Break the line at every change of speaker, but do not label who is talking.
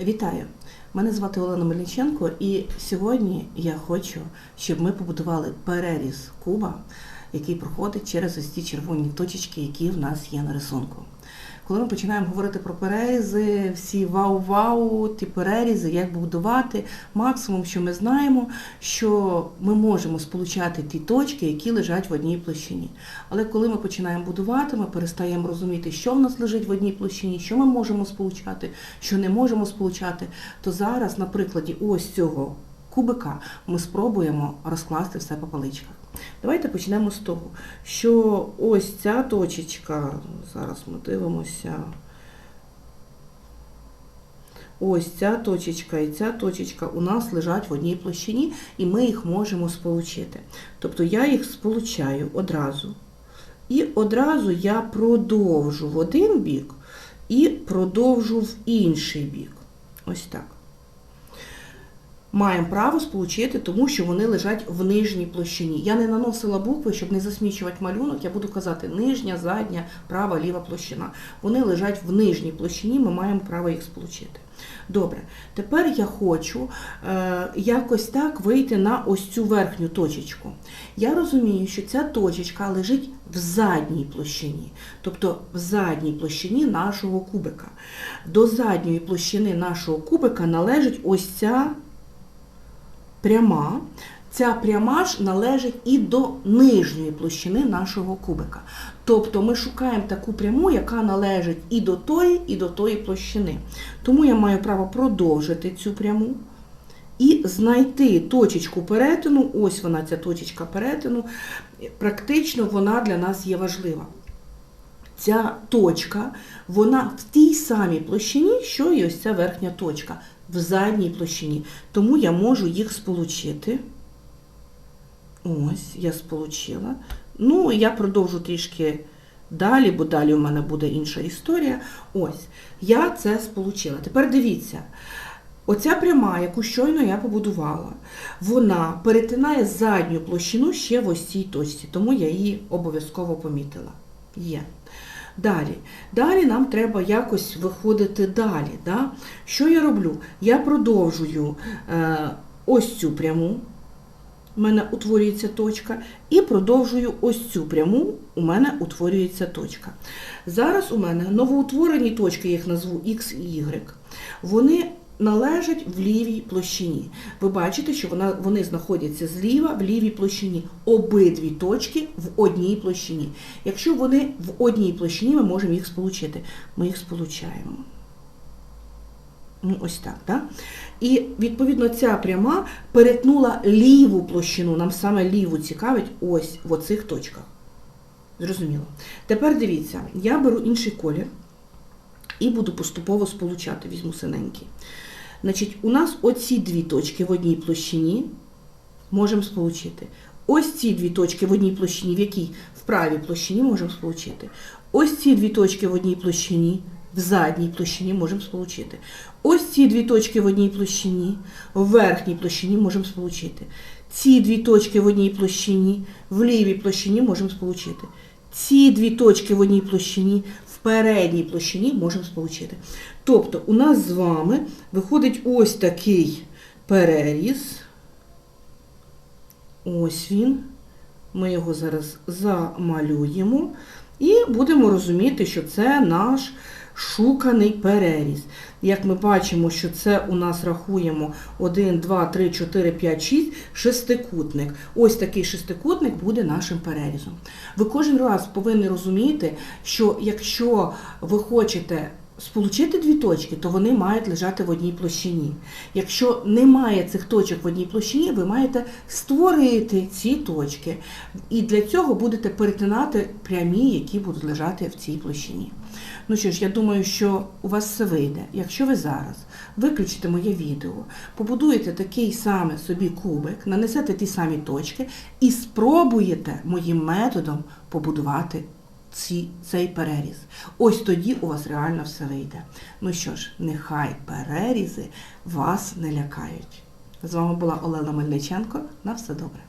Вітаю! Мене звати Олена Мельниченко, і сьогодні я хочу, щоб ми побудували переріз куба, який проходить через ось ці червоні точечки, які в нас є на рисунку. Коли ми починаємо говорити про перерізи, всі вау-вау, ті перерізи, як будувати, максимум, що ми знаємо, що ми можемо сполучати ті точки, які лежать в одній площині. Але коли ми починаємо будувати, ми перестаємо розуміти, що в нас лежить в одній площині, що ми можемо сполучати, що не можемо сполучати. То зараз, на прикладі ось цього кубика, ми спробуємо розкласти все по паличках. Давайте почнемо з того, що ось ця точечка, зараз ми дивимося. Ось ця точечка і ця точечка у нас лежать в одній площині, і ми їх можемо сполучити. Тобто я їх сполучаю одразу. І одразу я продовжу в один бік і продовжу в інший бік. Ось так. Маємо право сполучити, тому що вони лежать в нижній площині. Я не наносила букви, щоб не засмічувати малюнок. Я буду казати нижня, задня, права, ліва площина. Вони лежать в нижній площині, ми маємо право їх сполучити. Добре, тепер я хочу е, якось так вийти на ось цю верхню точечку. Я розумію, що ця точечка лежить в задній площині, тобто в задній площині нашого кубика. До задньої площини нашого кубика належить ось ця пряма. Ця пряма ж належить і до нижньої площини нашого кубика. Тобто ми шукаємо таку пряму, яка належить і до тої, і до тої площини. Тому я маю право продовжити цю пряму і знайти точечку перетину. Ось вона, ця точечка перетину. Практично вона для нас є важлива. Ця точка, вона в тій самій площині, що і ось ця верхня точка, в задній площині. Тому я можу їх сполучити. Ось, я сполучила. Ну, я продовжу трішки далі, бо далі у мене буде інша історія. Ось, я це сполучила. Тепер дивіться. Оця пряма, яку щойно я побудувала, вона перетинає задню площину ще в ось цій точці, тому я її обов'язково помітила. Є. Далі. Далі нам треба якось виходити далі. Да? Що я роблю? Я продовжую е, ось цю пряму, у мене утворюється точка, і продовжую ось цю пряму, у мене утворюється точка. Зараз у мене новоутворені точки, я їх назву X і Y, вони належать в лівій площині. Ви бачите, що вона, вони знаходяться зліва в лівій площині. Обидві точки в одній площині. Якщо вони в одній площині, ми можемо їх сполучити. Ми їх сполучаємо. Ну, Ось так, да? І, відповідно, ця пряма перетнула ліву площину, нам саме ліву цікавить ось в оцих точках. Зрозуміло. Тепер дивіться, я беру інший колір і буду поступово сполучати, візьму синенький. Значить, у нас оці дві точки в одній площині можемо сполучити. Ось ці дві точки в одній площині, в якій в правій площині можемо сполучити. Ось ці дві точки в одній площині, в задній площині можемо сполучити. Ось ці дві точки в одній площині, в верхній площині можемо сполучити. Ці дві точки в одній площині, в лівій площині можемо сполучити. Ці дві точки в одній площині, в передній площині можемо сполучити. Тобто у нас з вами виходить ось такий переріз. Ось він. Ми його зараз замалюємо і будемо розуміти, що це наш шуканий переріз. Як ми бачимо, що це у нас рахуємо 1, 2, 3, 4, 5, 6, шестикутник. Ось такий шестикутник буде нашим перерізом. Ви кожен раз повинні розуміти, що якщо ви хочете сполучити дві точки, то вони мають лежати в одній площині. Якщо немає цих точок в одній площині, ви маєте створити ці точки. І для цього будете перетинати прямі, які будуть лежати в цій площині. Ну що ж, я думаю, що у вас все вийде. Якщо ви зараз виключите моє відео, побудуєте такий самий собі кубик, нанесете ті самі точки і спробуєте моїм методом побудувати ці, цей переріз. Ось тоді у вас реально все вийде. Ну що ж, нехай перерізи вас не лякають. З вами була Олена Мельниченко. На все добре.